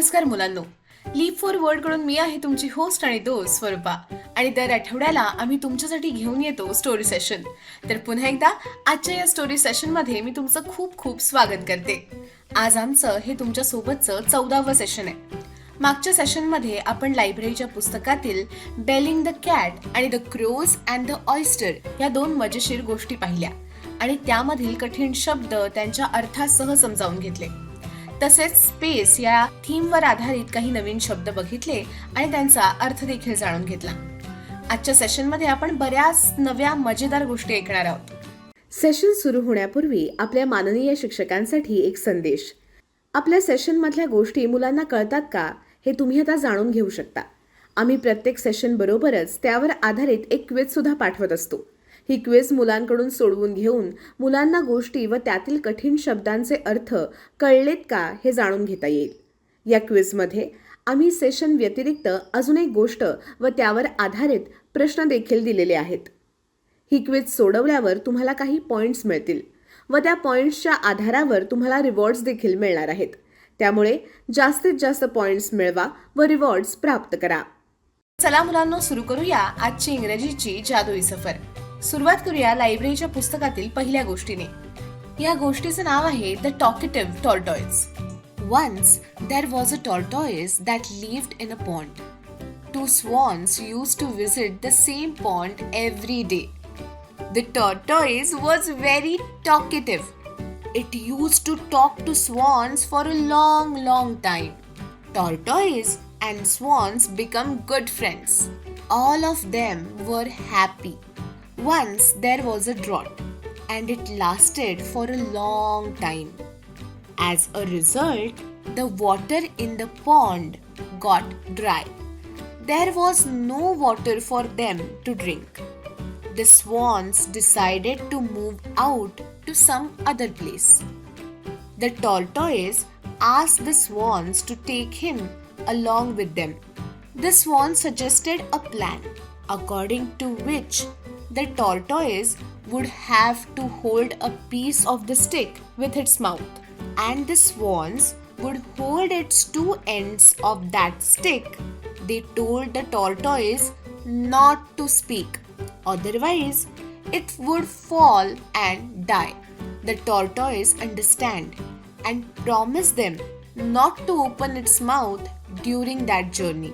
नमस्कार मुलांनो. Leaf for वर्ल्डकडून मी आहे तुमची होस्ट आणि दोस्त स्वरूपा. आणि दर आठवड्याला आम्ही तुमच्यासाठी घेऊन येतो स्टोरी सेशन तर पुन्हा एकदा आजच्या या स्टोरी सेशनमध्ये मी तुमचं खूप खूप स्वागत करते. आज आमचं हे तुमच्या सोबतचं चौदावं सेशन आहे. मागच्या सेशनमध्ये आपण लायब्ररीच्या पुस्तकातील बेलिंग द कॅट आणि the crows and the oyster या दोन मजेशीर गोष्टी पाहिल्या. आणि त्यामधील कठीण शब्द त्यांच्या अर्थासह समजावून घेतले. तसेच स्पेस या थीमवर आधारित काही नवीन शब्द बघितले आणि त्यांचा अर्थ देखील जाणून घेतला. आजच्या सेशनमध्ये आपण बऱ्याच नव्या मजेदार गोष्टी ऐकणार आहोत. सेशन सुरू होण्यापूर्वी आपल्या माननीय शिक्षकांसाठी एक संदेश. आपल्या सेशनमधल्या गोष्टी मुलांना कळतात का हे तुम्ही आता जाणून घेऊ शकता. आम्ही प्रत्येक सेशन बरोबरच त्यावर आधारित एक क्विज सुद्धा पाठवत असतो. ही क्वेज मुलांकडून सोडवून घेऊन मुलांना गोष्टी व त्यातील कठीण शब्दांचे अर्थ कळलेत का हे जाणून घेता येईल. या क्विजमध्ये आम्ही सेशन व्यतिरिक्त अजून एक गोष्ट व त्यावर आधारित प्रश्न देखील दिलेले आहेत. ही क्विज सोडवल्यावर तुम्हाला काही पॉईंट्स मिळतील व त्या पॉईंट्सच्या आधारावर तुम्हाला रिवॉर्ड्स देखील मिळणार आहेत. त्यामुळे जास्तीत जास्त पॉईंट्स मिळवा व रिवॉर्ड्स प्राप्त करा. चला मुलांनो सुरू करूया आजची इंग्रजीची जादुई सफर. सुरुवात करूया लायब्ररीच्या पुस्तकातील पहिल्या गोष्टीने या गोष्टीचं नाव आहे the talkative tortoise once there was a tortoise that lived in a pond two swans use to visit the same pond every day The tortoise was very talkative. It used to talk to swans for a long, long time. Tortoise and swans become good friends. All of them were happy. Once there was a drought, and it lasted for a long time. As a result, the water in the pond got dry. There was no water for them to drink the swans decided to move out to some other place. The tortoise asked the swans to take him along with them. The swan suggested a plan according to which the tortoise would have to hold a piece of the stick with its mouth, and the swans would hold its two ends of that stick. They told the tortoise not to speak otherwise it would fall and die the tortoise understand and promised them not to open its mouth during that journey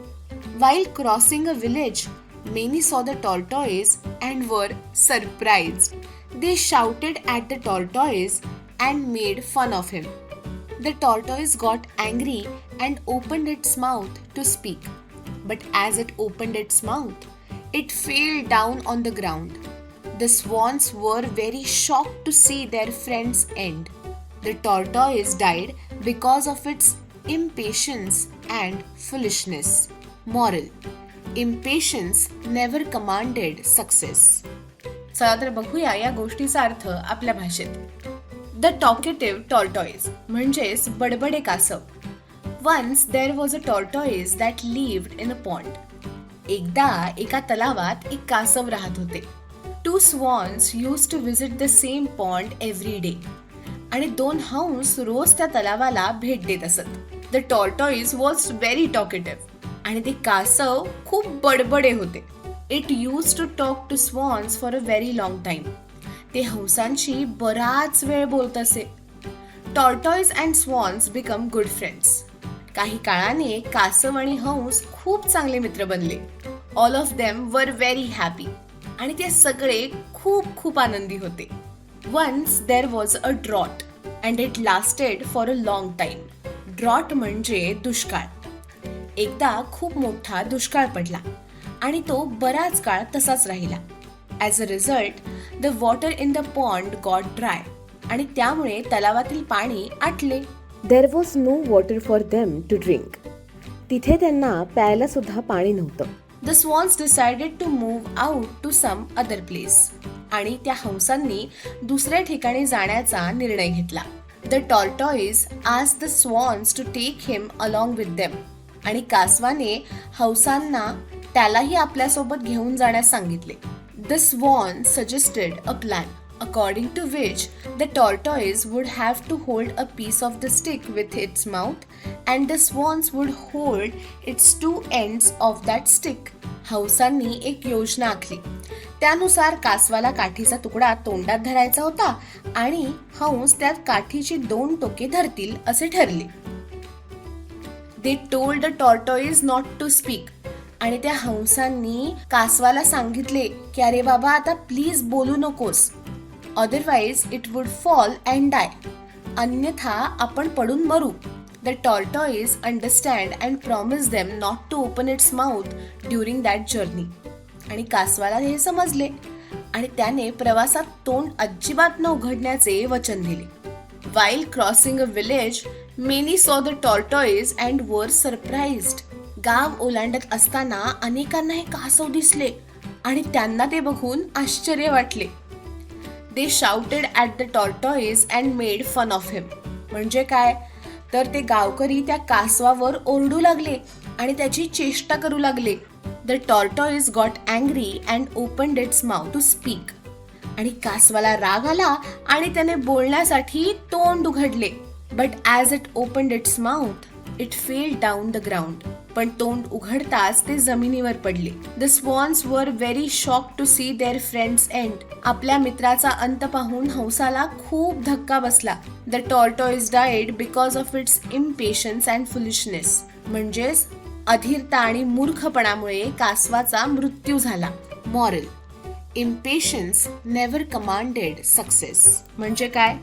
while crossing a village many saw the tortoise and were surprised they shouted at the tortoise and made fun of him the tortoise got angry and opened its mouth to speak but as it opened its mouth it fell down on the ground. The swans were very shocked to see their friend's end. The tortoise died because of its impatience and foolishness. Moral impatience never commanded success चला तर बघूया या गोष्टीचा अर्थ आपल्या भाषेत. The talkative tortoise म्हणजेच बडबडे कासव. Once there was a tortoise that lived in a pond एकदा एका तलावात एक कासव राहत होते. Two swans use to visit the same pond every day आणि दोन हंस रोज त्या तलावाला भेट देत असत. The tortoise was very talkative आणि ते कासव खूप बडबडे होते. It use to talk to swans for a very long time ते हंसांशी बराच वेळ बोलत असे. Tortoise and swans become good friends काही काळाने कासव आणि हंस खूप चांगले मित्र बनले. All of them were very happy आणि ते सगळे खूप खूप आनंदी होते. Once there was a drought and it lasted for a long time drought म्हणजे दुष्काळ. एकदा खूप मोठा दुष्काळ पडला आणि तो बराच काळ तसाच राहिला. As a result the water in the pond got dry आणि त्यामुळे तलावातील पाणी आटले. There was no water for them to drink तिथे त्यांना प्यायला सुद्धा पाणी नव्हतं. The swans decided to move out to some other place आणि त्या हंसांनी दुसऱ्या ठिकाणी जाण्याचा निर्णय घेतला. द टॉर्टॉईज आज the swans to take him along with them आणि कासवाने हौसांना त्यालाही आपल्यासोबत घेऊन जाण्यास सांगितले. The swan suggested a plan according to which the tortoise would have to hold a piece of the stick with its mouth and the swans would hold its two ends of that stick हौसांनी एक योजना आखली. त्यानुसार कासवाला काठीचा तुकडा तोंडात धरायचा होता आणि हंस त्यात काठीची दोन टोके धरतील असे ठरले. They told the tortoise not to speak आणि त्या हंसांनी कासवाला सांगितले की अरे बाबा आता प्लीज बोलू नकोस. Otherwise it would fall and die अन्यथा आपण पडून मरू. The tortoise understand and promise them not to open its mouth during that journey आणि कासवाला हे समजले. आणि त्याने प्रवासात तोंड अजिबात न उघडण्याचे वचन दिले. While crossing a village many saw the tortoise and were surprised. गाव ओलांडत असताना अनेकांना हे कासव दिसले आणि त्यांना ते बघून आश्चर्य वाटले. They shouted at the tortoise and made fun of him म्हणजे काय? तर ते गावकरी त्या कासवावर ओरडू लागले आणि त्याची चेष्टा करू लागले. The tortoise got angry and open its mouth to speak आणि कासवाला राग आला आणि त्याने बोलण्यासाठी तोंड उघडले. But as it open its mouth it fell down the ground पण तोंड उघडताच ते जमिनीवर पडले. The swans were very shock to see their friends end आपल्या मित्राचा अंत पाहून हंसाला खूप धक्का बसला. The tortoise died because of its impatience and foolishness म्हणजेच अधीरता आणि मूर्खपणामुळे कासवाचा मृत्यू झाला. Moral impatience never commanded success म्हणजे काय?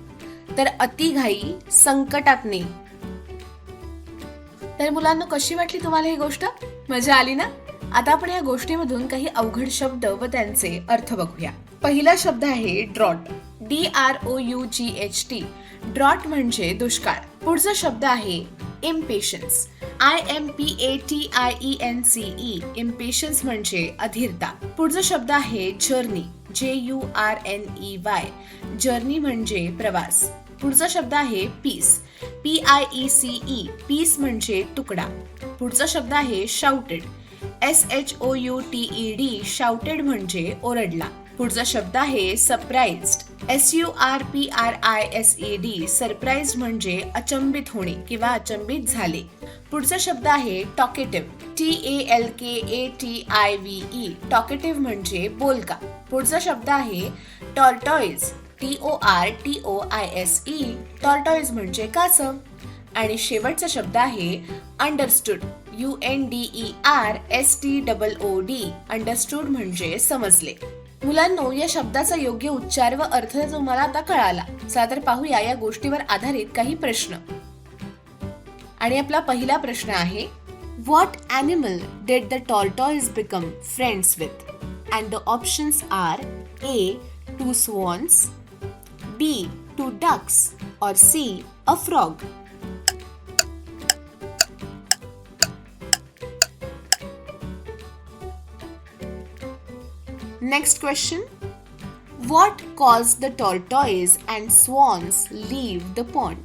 तर अतिघाई संकटात नाही तर मुलांना कशी वाटली तुम्हाला ही गोष्ट? मजा आली ना? आता आपण या गोष्टीमधून काही अवघड शब्द व त्यांचे अर्थ बघूया. पहिला शब्द आहे drought. D R O U G H T drought म्हणजे दुष्काळ. पुढचा शब्द आहे impatience. I M P A T I E N C E impatience म्हणजे अधीरता. पुढचा शब्द आहे journey. J U R N E Y journey म्हणजे प्रवास. पुढचा शब्द आहे piece P I E C E piece म्हणजे तुकडा. पुढचा शब्द आहे shouted S H O U T E D shouted म्हणजे ओरडला. पुढचा शब्द आहे surprise S U R P R I S E D surprise म्हणजे अचंबित होणे किंवा अचंबित झाले. पुढचा शब्द आहे talkative T A L K A T I V E talkative म्हणजे बोलका. पुढचा शब्द आहे tortoise T O R T O I S E tortoise म्हणजे कासव आणि शेवटचा शब्द आहे understood U N D E R S T double O D understood म्हणजे समजले. मुलांनो या शब्दाचा योग्य उच्चार व अर्थ तुम्हाला आता कळाला. चला तर पाहूया या गोष्टीवर आधारित काही प्रश्न. आणि आपला पहिला प्रश्न आहे what animal did the tortoise become friends with and the options are A two swans B. Two ducks or C. A frog. Next question. What caused the tortoise and swans leave the pond?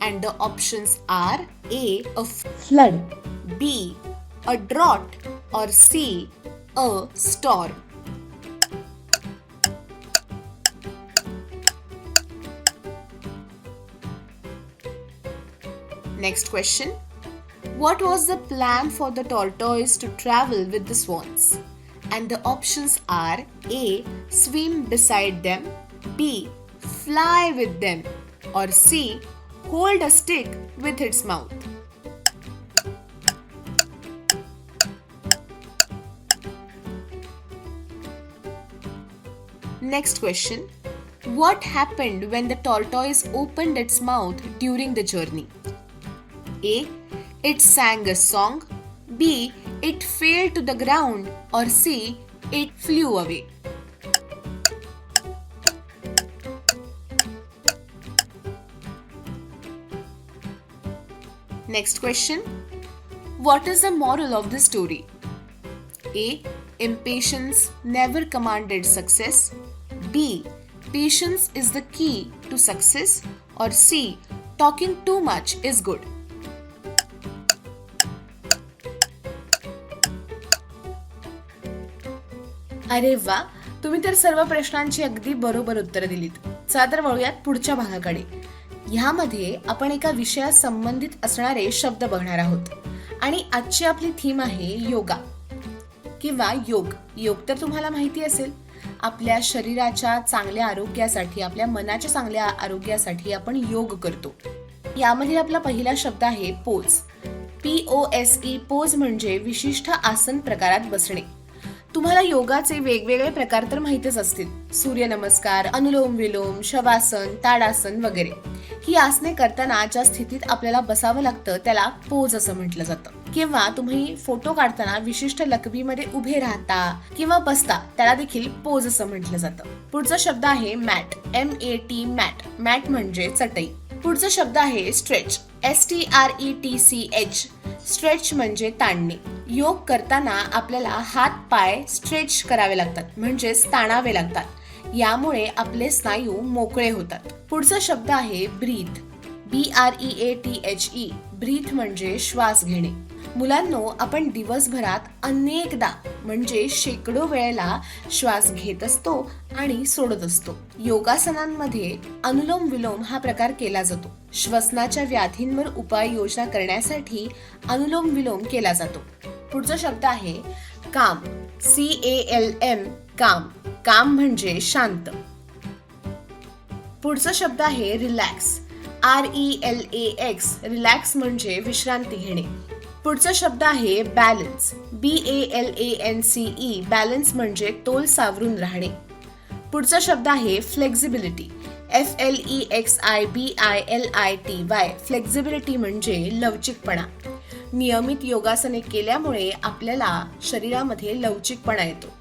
And the options are A. A flood, B. A drought, or C. A storm. Next question. What was the plan for the tortoise to travel with the swans? And the options are A. Swim beside them, B. Fly with them, or C. Hold a stick with its mouth. Next question. What happened when the tortoise opened its mouth during the journey? A. It sang a song. B. It fell to the ground. Or C. It flew away. Next question. What is the moral of the story? A. Impatience never commanded success. B. Patience is the key to success. Or C. Talking too much is good. अरे वा तुम्ही तर सर्व प्रश्नांची अगदी बरोबर उत्तरं दिलीत. चला तर वळूयात पुढच्या भागाकडे. ह्यामध्ये आपण एका विषयात संबंधित असणारे शब्द बघणार आहोत. आणि आजची आपली थीम आहे योगा. किंवा योग. योग तर तुम्हाला माहिती असेल. आपल्या शरीराच्या चांगल्या आरोग्यासाठी आपल्या मनाच्या चांगल्या आरोग्यासाठी आपण योग करतो. यामध्ये आपला पहिला शब्द आहे pose. P O S E pose म्हणजे विशिष्ट आसन प्रकारात बसणे. तुम्हाला योगाचे वेगवेगळे प्रकार तर माहितच असतील. सूर्यनमस्कार अनुलोम विलोम शवासन ताडासन वगैरे. ही आसने करताना ज्या स्थितीत आपल्याला बसावं लागतं त्याला पोज असं म्हटलं जातं. किंवा तुम्ही फोटो काढताना विशिष्ट लकबीमध्ये उभे राहता किंवा बसता त्याला देखील पोज असं म्हटलं जातं. पुढचा शब्द आहे mat. M A T mat. Mat म्हणजे चटई. पुढचा शब्द आहे stretch. S T R E T C H stretch म्हणजे ताणणे. योग करताना आपल्याला हात पाय स्ट्रेच करावे लागतात. म्हणजेच ताणावे लागतात. यामुळे आपले स्नायू मोकळे होतात. पुढचा शब्द आहे breath. B R E A T H E breath म्हणजे श्वास घेणे. मुलांनो आपण दिवसभरात अनेकदा म्हणजे शेकडो वेळेला श्वास घेत असतो आणि सोडत असतो. योगासनांमध्ये अनुलोम विलोम हा प्रकार केला जातो. श्वसनाच्या व्याधींवर उपाययोजना करण्यासाठी अनुलोम विलोम केला जातो. पुढचा शब्द आहे काम. सी ए एल एम काम. काम म्हणजे शांत. पुढचा शब्द आहे relax. R E L A X relax म्हणजे विश्रांती घेणे. पुढचा शब्द आहे balance B A L A N C E balance म्हणजे तोल सावरून राहणे. पुढचा शब्द आहे flexibility F L E X I B I L I T Y flexibility म्हणजे लवचिकपणा. नियमित योगासने केल्यामुळे आपल्याला शरीरामध्ये लवचिकपणा येतो.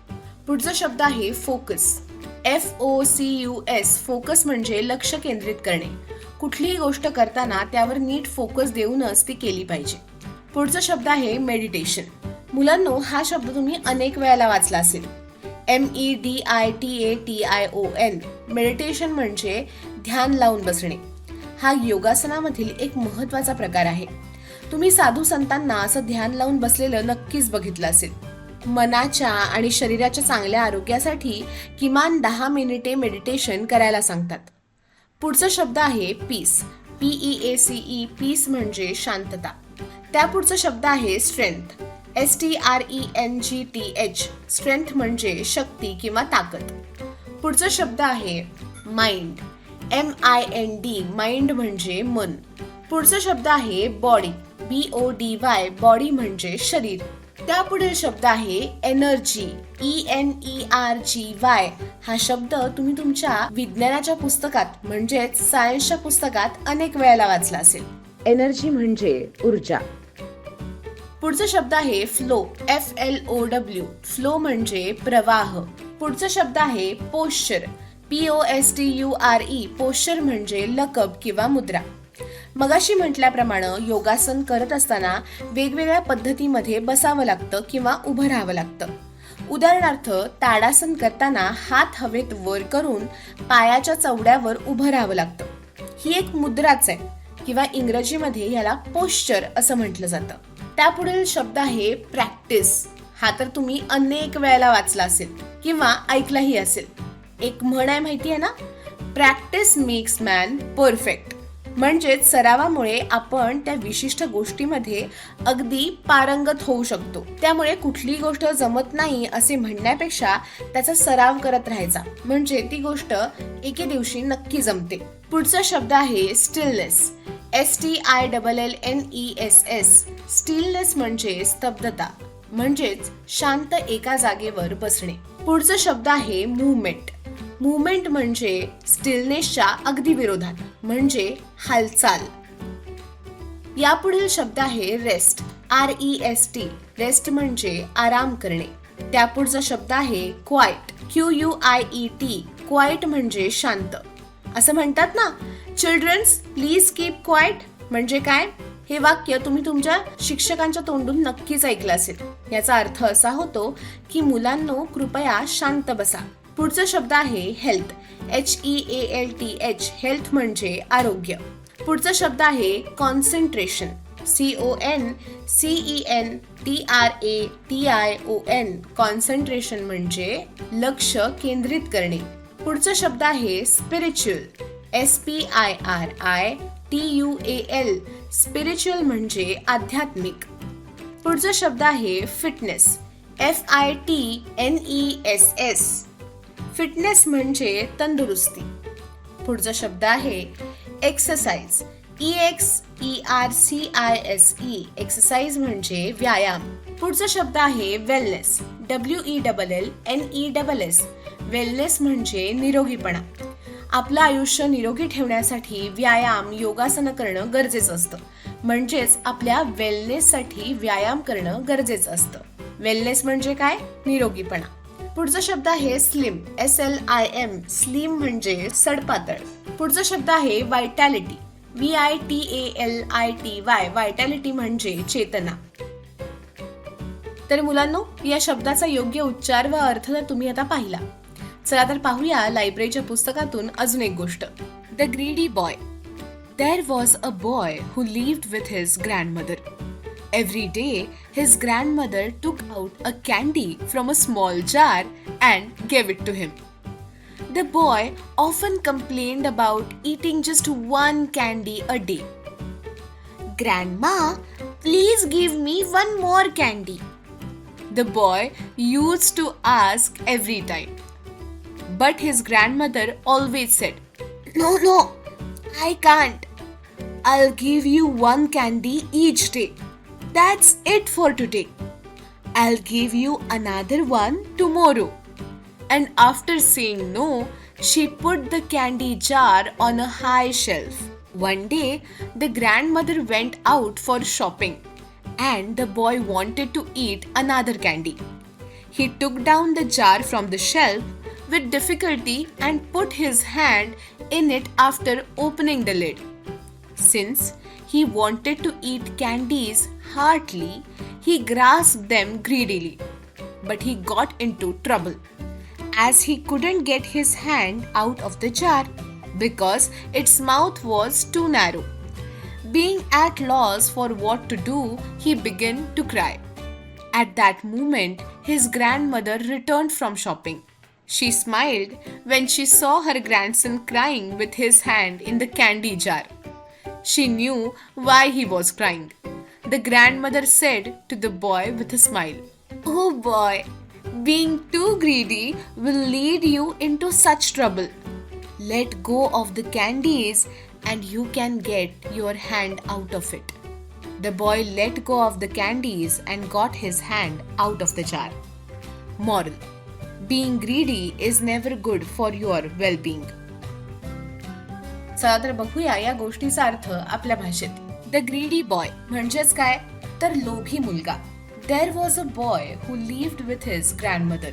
पुढचा शब्द आहे focus F O C U S focus म्हणजे लक्ष केंद्रित करणे. कुठलीही गोष्ट करताना त्यावर नीट फोकस देऊनच ती केली पाहिजे. पुढचा शब्द आहे मेडिटेशन मुलांनो हा शब्द तुम्ही अनेक वेळेला वाचला असेल. M E D I T A T I O N meditation म्हणजे ध्यान लावून बसणे. हा योगासनामधील एक महत्त्वाचा प्रकार आहे. तुम्ही साधू संतांना असं ध्यान लावून बसलेलं नक्कीच बघितलं असेल. मनाच्या आणि शरीराच्या चांगल्या आरोग्यासाठी किमान दहा मिनिटे मेडिटेशन करायला सांगतात. पुढचा शब्द आहे peace P A C E peace म्हणजे शांतता. त्यापुढचा शब्द आहे strength S T R E N G T H strength म्हणजे शक्ती किंवा ताकद. पुढचा शब्द आहे mind M I N D mind म्हणजे मन. पुढचा शब्द आहे body B O D Y body म्हणजे शरीर. त्यापुढील शब्द आहे energy E N E R G Y हा शब्द तुम्ही तुमच्या विज्ञानाच्या पुस्तकात म्हणजेच सायन्सच्या पुस्तकात अनेक वेळेला वाचला असेल. एनर्जी म्हणजे ऊर्जा. पुढचा शब्द आहे flow F L O W flow म्हणजे प्रवाह. पुढचा शब्द आहे posture P O S T U R E posture म्हणजे लकब किंवा मुद्रा. मगाशी म्हटल्याप्रमाणे योगासन करत असताना वेगवेगळ्या पद्धतीमध्ये बसावं लागतं किंवा उभं राहावं लागतं. उदाहरणार्थ ताडासन करताना हात हवेत वर करून पायाच्या चवड्यावर उभं राहावं लागतं. ही एक मुद्राच आहे किंवा इंग्रजीमध्ये याला पोश्चर असं म्हटलं जातं. त्यापुढील शब्द आहे प्रॅक्टिस हा तर तुम्ही अनेक वेळेला वाचला असेल किंवा ऐकलाही असेल. एक म्हण आहे माहिती आहे ना? प्रॅक्टिस मेक्स मॅन परफेक्ट म्हणजेच सरावामुळे आपण त्या विशिष्ट गोष्टीमध्ये अगदी पारंगत होऊ शकतो. त्यामुळे कुठलीही गोष्ट जमत नाही असे म्हणण्यापेक्षा त्याचा सराव करत राहायचा. म्हणजे ती गोष्ट एके दिवशी नक्की जमते. पुढचा शब्द आहे stillness S T I double L N E S S stillness म्हणजे स्तब्धता म्हणजेच शांत एका जागेवर बसणे. पुढचा शब्द आहे मुवमेंट मुवमेंट म्हणजे स्टिलनेसच्या अगदी विरोधात म्हणजे हालचाल. यापुढील शब्द आहे rest R E S T rest म्हणजे आराम करणे. त्यापुढचा शब्द आहे quiet Q U I E T quiet म्हणजे शांत. असं म्हणतात ना? चिल्ड्रन्स प्लीज कीप क्वाइट म्हणजे काय? हे वाक्य तुम्ही तुमच्या शिक्षकांच्या तोंडून नक्कीच ऐकलं असेल. याचा अर्थ असा होतो की मुलांनो कृपया शांत बसा. पुढचा शब्द आहे health H E A L T H health म्हणजे आरोग्य. पुढचा शब्द आहे concentration C O N C E N T R A T I O N concentration म्हणजे लक्ष केंद्रित करणे. पुढचा शब्द आहे spiritual S P I R I T U A L spiritual म्हणजे आध्यात्मिक. पुढचा शब्द आहे fitness F I T N E S S fitness म्हणजे तंदुरुस्ती. पुढचा शब्द आहे exercise E X E R C I S E exercise म्हणजे व्यायाम. पुढचा शब्द आहे wellness W E double L N E double S wellness म्हणजे निरोगीपणा. आपलं आयुष्य निरोगी ठेवण्यासाठी व्यायाम योगासनं करणं गरजेचं असतं. म्हणजेच आपल्या वेलनेससाठी व्यायाम करणं गरजेचं असतं. वेलनेस म्हणजे काय? निरोगीपणा. पुढचा शब्द आहे slim S L I M slim म्हणजे सडपातळ. पुढचा शब्द आहे vitality V I T A L I T Y vitality म्हणजे चेतना. तर मुलांनो या शब्दाचा योग्य उच्चार व अर्थ तर तुम्ही आता पाहिला चला तर पाहूया लायब्ररीच्या पुस्तकातून अजून एक गोष्ट the greedy boy there was a boy who lived with his grandmother Every day, his grandmother took out a candy from a small jar and gave it to him. The boy often complained about eating just one candy a day. Grandma, please give me one more candy. The boy used to ask every time. But his grandmother always said, No, no, I can't. I'll give you one candy each day. That's it for today. I'll give you another one tomorrow. And after saying no, she put the candy jar on a high shelf. One day, the grandmother went out for shopping and the boy wanted to eat another candy. He took down the jar from the shelf with difficulty and put his hand in it after opening the lid. Since he wanted to eat candies heartily, he grasped them greedily. But he got into trouble as he couldn't get his hand out of the jar because its mouth was too narrow. Being at loss for what to do, he began to cry. At that moment, his grandmother returned from shopping. She smiled when she saw her grandson crying with his hand in the candy jar. She knew why he was crying. The grandmother said to the boy with a smile, Oh boy, being too greedy will lead you into such trouble. Let go of the candies and you can get your hand out of it. The boy let go of the candies and got his hand out of the jar. Moral Being greedy is never good for your well being. चला तर बघूया या गोष्टीचा अर्थ आपल्या भाषेत. The greedy boy म्हणजेच काय? तर लोभी मुलगा. There was a boy who lived with his grandmother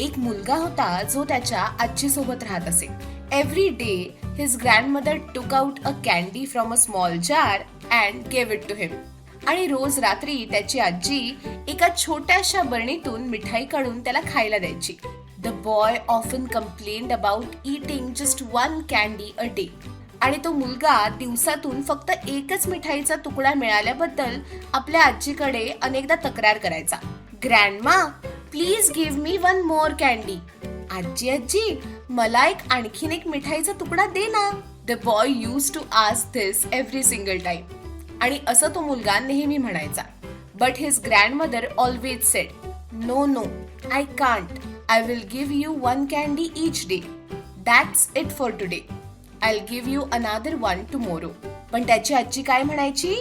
एक मुलगा होता जो त्याच्या आजी सोबत राहत असे. Every day his grandmother took out a candy from a small jar and gave it to him आणि रोज रात्री त्याची आजी एका छोट्याशा बरणीतून मिठाई काढून त्याला खायला द्यायची. The boy often complained about eating just one candy a day आणि तो मुलगा दिवसातून फक्त एकच मिठाईचा तुकडा मिळाल्याबद्दल आपल्या आजीकडे अनेकदा तक्रार करायचा. Grandma please give me one more candy आजी आजी मला एक आणखीन एक मिठाईचा तुकडा दे ना. The boy use to ask this every single time आणि असं तो मुलगा नेहमी म्हणायचा. But his grandmother always said no no I can't I will give you one candy each day that's it for today I give you another one tomorrow पण त्याची आजी काय म्हणायची?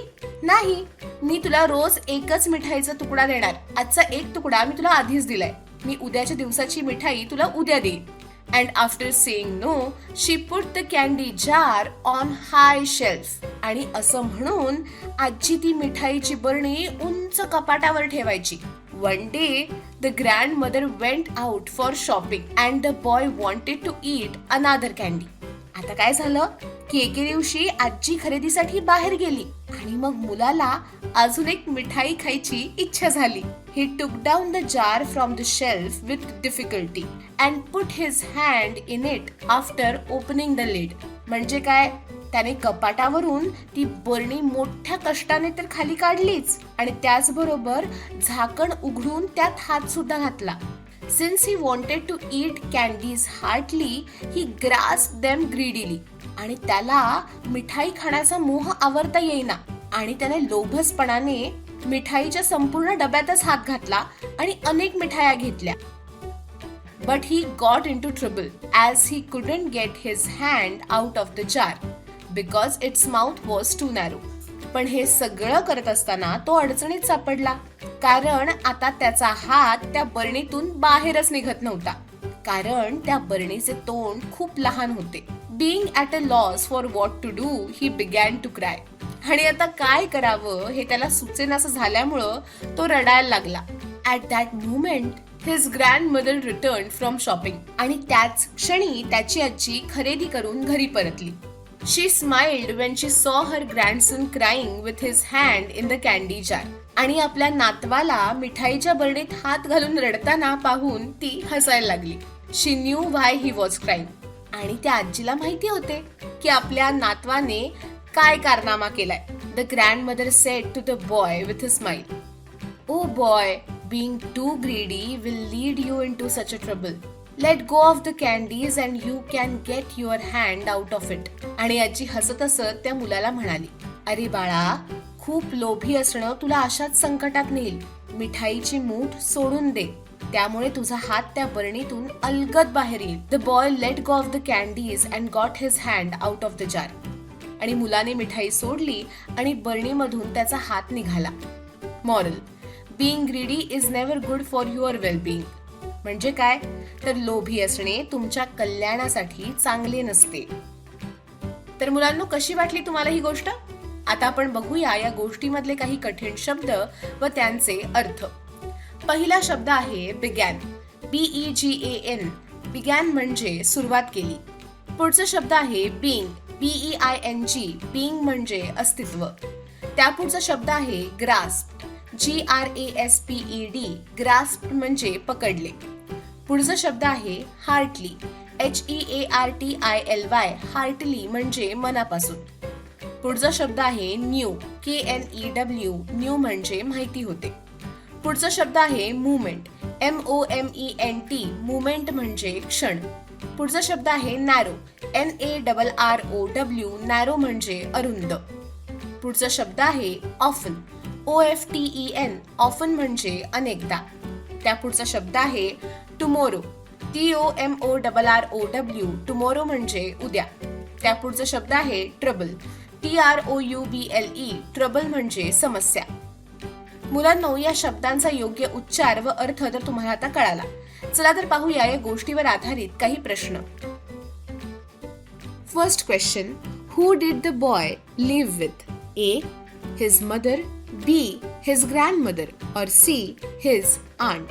नाही मी तुला रोज एकच मिठाईचा तुकडा देणार. आजचा एक तुकडा मी तुला आधीच दिलाय. मी उद्याच्या दिवसाची मिठाई तुला उद्या देईन. And after saying no she put the candy jar on high shelf आणि असं म्हणून आजी ती मिठाईची बरणी उंच कपाटावर ठेवायची. One day the grandmother went out for shopping and the boy wanted to eat another candy आता काय झालं? की एके दिवशी आजी खरेदीसाठी बाहेर गेली आणि मग मुलाला अजून एक मिठाई खायची इच्छा झाली. He took down the jar from the shelf with difficulty and put his hand in it after opening the lid म्हणजे काय? त्याने कपाटावरून ती बरणी मोठ्या कष्टाने तर खाली काढलीच. आणि त्याचबरोबर झाकण उघडून त्यात हात सुद्धा घातला. Since he wanted to eat candies heartily he grasp them greedily आणि त्याला मिठाई खाण्याचा मोह आवरता येईना. आणि त्याने लोभसपणाने मिठाईच्या संपूर्ण डब्यातच हात घातला आणि अनेक मिठाया घेतल्या. But he got into trouble as he couldn't get his hand out of the jar because its mouth was too narrow पण हे सगळं करत असताना तो अडचणीत सापडला. कारण आता त्याचा हात त्या बरणीतून बाहेरच निघत नव्हता. कारण त्या बरणीचे तोंड खूप लहान होते. Being at a loss for what to do he began to cry आणि आता काय करावं हे त्याला सुचेनासं झाल्यामुळं तो रडायला लागला. At that moment his grandmother return from shopping आणि त्याच क्षणी त्याची आजी खरेदी करून घरी परतली. She smiled when she saw her grandson crying with his hand in the candy jar आणि आपल्या नातवाला मिठाईच्या बरणीत हात घालून रडताना पाहून ती हसायला लागली. She knew why he was crying आणि त्या आजीला माहिती होते की आपल्या नातवाने काय कारनामा केलाय. The grandmother said to the boy with a smile Oh boy, too too will lead you into such a trouble let go of the candies and you can get your hand out of it आणि आजी हसत हसत त्या मुलाला म्हणाली अरे बाळा खूप लोभी असणं तुला अशाच संकटात नेईल. मिठाईची मूठ सोडून दे. त्यामुळे तुझा हात त्या बरणीतून अलगद बाहेर येईल. The boy let go of the candies and got his hand out of the jar आणि मुलाने मिठाई सोडली आणि बरणीमधून त्याचा हात निघाला. Moral being greedy is never good for your wellbeing म्हणजे काय? तर लोभी असणे तुमच्या कल्याणासाठी चांगले नसते. तर मुलांनो कशी वाटली तुम्हाला ही गोष्ट? आता आपण बघूया या गोष्टीमधले काही कठीण शब्द व त्यांचे अर्थ. पहिला शब्द आहे began B E G A N began म्हणजे सुरुवात केली. पुढचा शब्द आहे being B E I N G being म्हणजे अस्तित्व. त्यापुढचा शब्द आहे grasp G R A S P E D grasp म्हणजे पकडले. पुढचा शब्द आहे heartily. H E A R T I L Y heartily म्हणजे मनापासून. पुढचा शब्द आहे knew K N E W knew म्हणजे माहिती होते. पुढचा शब्द आहे movement M O M E N T movement म्हणजे क्षण. पुढचा शब्द आहे narrow N A double R O W narrow म्हणजे अरुंद. पुढचा शब्द आहे often O F T E N often म्हणजे अनेकदा. त्या पुढचा शब्द आहे tomorrow T O M O double R O W tomorrow म्हणजे उद्या. त्या पुढचा शब्द आहे trouble T R O U B L E trouble म्हणजे समस्या. मुलांनो या शब्दांचा योग्य उच्चार व अर्थ तर तुम्हाला आता कळाला. चला तर पाहूया या गोष्टीवर आधारित काही प्रश्न. First question who did the boy live with A his mother B. His grandmother or C. His aunt.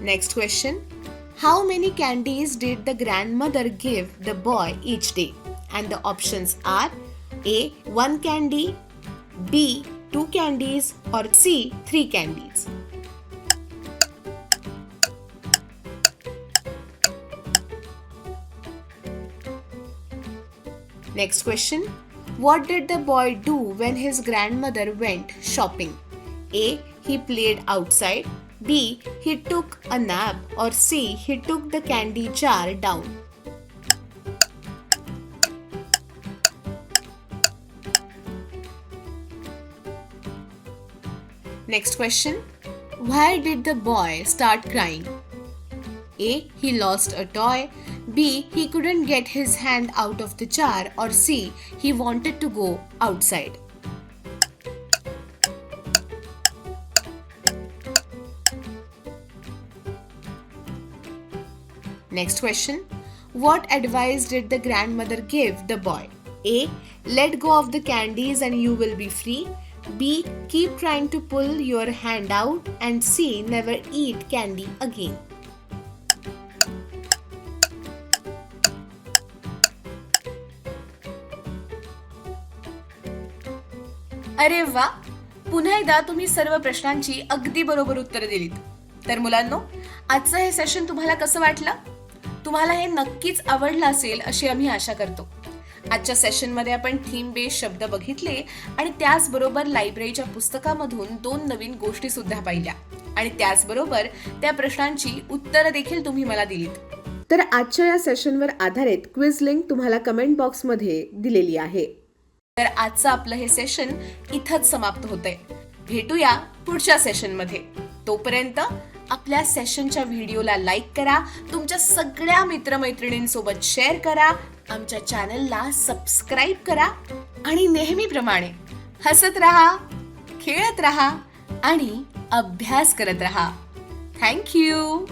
Next question. How many candies did the grandmother give the boy each day? And the options are A. 1 candy, B. 2 candies, or C. 3 candies. Next question What did the boy do when his grandmother went shopping? A. He played outside. B. He took a nap. Or C. He took the candy jar down. Next question Why did the boy start crying? A. He lost a toy. B. He couldn't get his hand out of the jar. Or C. He wanted to go outside. Next question What advice did the grandmother give the boy? A. Let go of the candies and you will be free. B. Keep trying to pull your hand out. And C. Never eat candy again. अरे वा. पुन्हा एकदा तुम्ही सर्व प्रश्नांची अगदी बरोबर उत्तरं दिलीत. तर मुलांनो आजचं हे सेशन तुम्हाला कसं वाटलं? तुम्हाला हे नक्कीच आवडलं असेल अशी आम्ही आशा करतो. आजच्या सेशनमध्ये आपण थीम बेस शब्द बघितले आणि त्याचबरोबर लायब्ररीच्या पुस्तकामधून दोन नवीन गोष्टी सुद्धा पाहिल्या. आणि त्याचबरोबर त्या प्रश्नांची उत्तरं देखील तुम्ही मला दिलीत. तर आजच्या या सेशनवर आधारित क्विज लिंक तुम्हाला कमेंट बॉक्समध्ये दिलेली आहे. तर आजचं आपलं हे सेशन इथंच समाप्त होतंय. भेटूया पुढच्या सेशनमध्ये तोपर्यंत आपल्या सेशनच्या व्हिडिओला लाईक करा तुमच्या सगळ्या मित्रमैत्रिणींसोबत शेअर करा आमच्या चॅनलला सबस्क्राईब करा आणि नेहमीप्रमाणे हसत राहा खेळत राहा आणि अभ्यास करत राहा. थँक्यू